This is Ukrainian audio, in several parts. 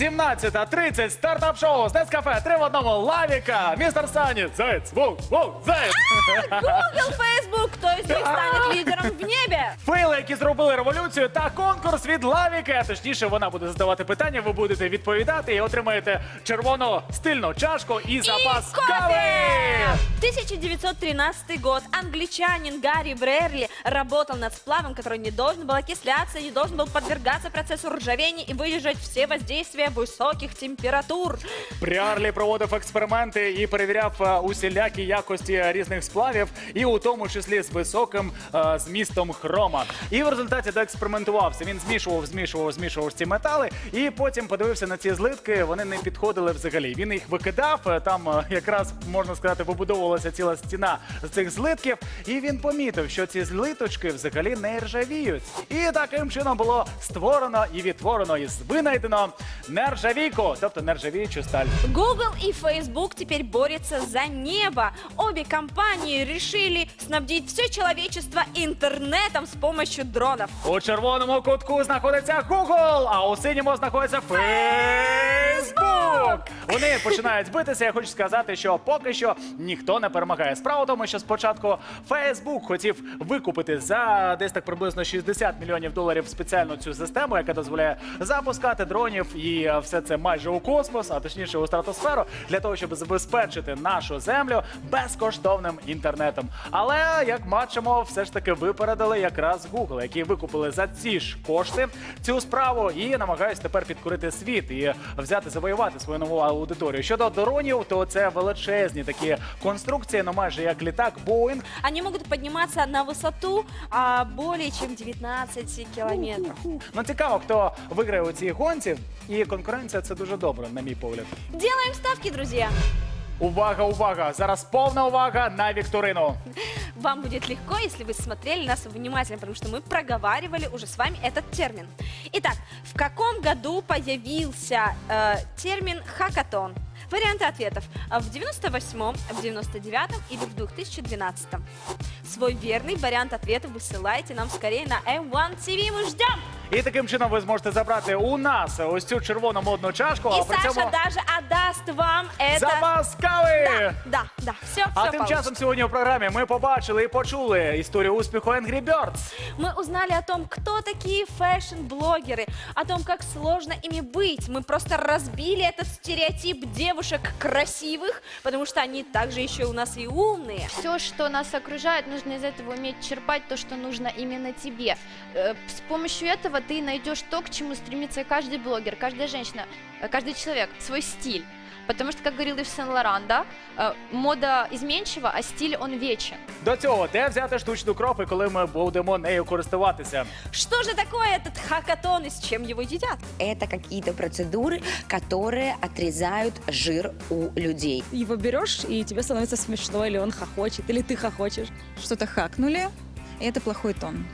17.30, стартап-шоу з Нескафе, 3 в одному, Лавіка, містер Сані, Заяць, воу, воу, Заяць. Google, Facebook, кто из них станет лідером в небі. Фейли, які зробили революцію, та конкурс від Лавіки. Точніше, вона буде задавати питання, ви будете відповідати і отримаєте червону стильну чашку і запас кофе! кави. 1913 год. Англичанин Гарри Брерли работал над сплавом, который не должен был окисляться, не должен был подвергаться процессу ржавения и выдержать все воздействия высоких температур. Бріарлі проводив експерименти і перевіряв е, усілякі якості різних сплавів, і у тому числі з високим е, змістом хрома. І в результаті доекспериментувався. Він змішував, змішував, змішував ці метали, і потім подивився на ці злитки. Вони не підходили взагалі. Він їх викидав. е, Там е, якраз можна сказати, вибудовувалася ціла стіна з цих злитків. І він помітив, що ці злиточки взагалі не ржавіють. І таким чином було створено і відтворено і винайдено нержавійку, тобто нержавіючу сталь. Google и Facebook теперь борются за небо. Обе компании решили снабдить все человечество интернетом с помощью дронов. У червоному кутку знаходиться Google, а у синьому знаходиться Facebook. Вони починають битися. Я хочу сказати, що поки що ніхто не перемагає. Справа в тому, що спочатку Facebook хотів викупити за десь так приблизно 60 мільйонів доларів спеціальну цю систему, яка дозволяє запускати дронів і е, все це майже у космос, а точніше у стратосферу, для того, щоб забезпечити нашу землю безкоштовним інтернетом. Але як бачимо, все ж таки випередили якраз Google, які викупили за ці ж кошти цю справу і намагаються тепер підкорити світ і взяти завоювати свою нову аудиторію. Щодо дронів, то це величезні такі конструкції, ну майже як літак Boeing. Они могут подниматься на высоту а, более чем 19 километров. Ну цікаво, хто виграє у цій гонці, і конкуренція це дуже добре, на мій погляд. Делаем ставки, друзья. Увага, увага! Зараз повна увага на вікторину. Вам будет легко, если вы смотрели нас внимательно, потому что мы проговаривали уже с вами этот термин. Итак, в каком году появился э, термин хакатон? Варианты ответов. А В 98-м, в 99-м или в 2012-м. Свой верный вариант ответа высылайте нам скорее на M1 TV. Мы ждем! І таким чином ви зможете забрати у нас ось цю червону модну чашку, а И при Саша цьому даже отдаст вам это. запас кави. Да, да, все, А тим часом сьогодні у програмі ми побачили і почули історію успіху Angry Birds. Мы узнали о том, кто такие фэшн-блогеры, о том, как сложно ими быть. Мы просто разбили этот стереотип девушек красивых, потому что они также еще у нас и умные. Все, что нас окружает, нужно из этого уметь черпать то, что нужно именно тебе. Э, С помощью этого ты найдешь то, к чему стремится каждый блогер, каждая женщина, э, каждый человек, свой стиль. Потому что, как говорил Ив Сен-Лоран, да, э, мода изменчива, а стиль он вечен. До цього де взяти штучну кров і коли ми будемо нею користуватися? Что же такое этот хакатон и с чем его едят? Это какие-то процедуры, которые отрезают жир у людей. его берешь, и тебе становится смешно, или он хохочет, или ты хохочешь. что-то хакнули, и это плохой тон.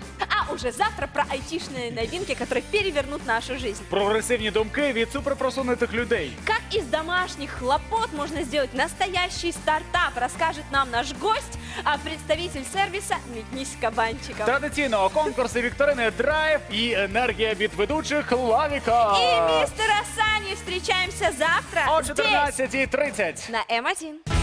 А уже завтра про айтишные новинки, которые перевернут нашу жизнь. Прогресивні думки від суперпросунутих людей. Как из домашних хлопот можно сделать настоящий стартап, расскажет нам наш гость, а представитель сервиса «Метнись кабанчиком». Традиційно конкурси вікторини драйв і енергія від ведучих Лавіка. И мистер Асани встречаемся завтра О здесь, 14.30. на М1.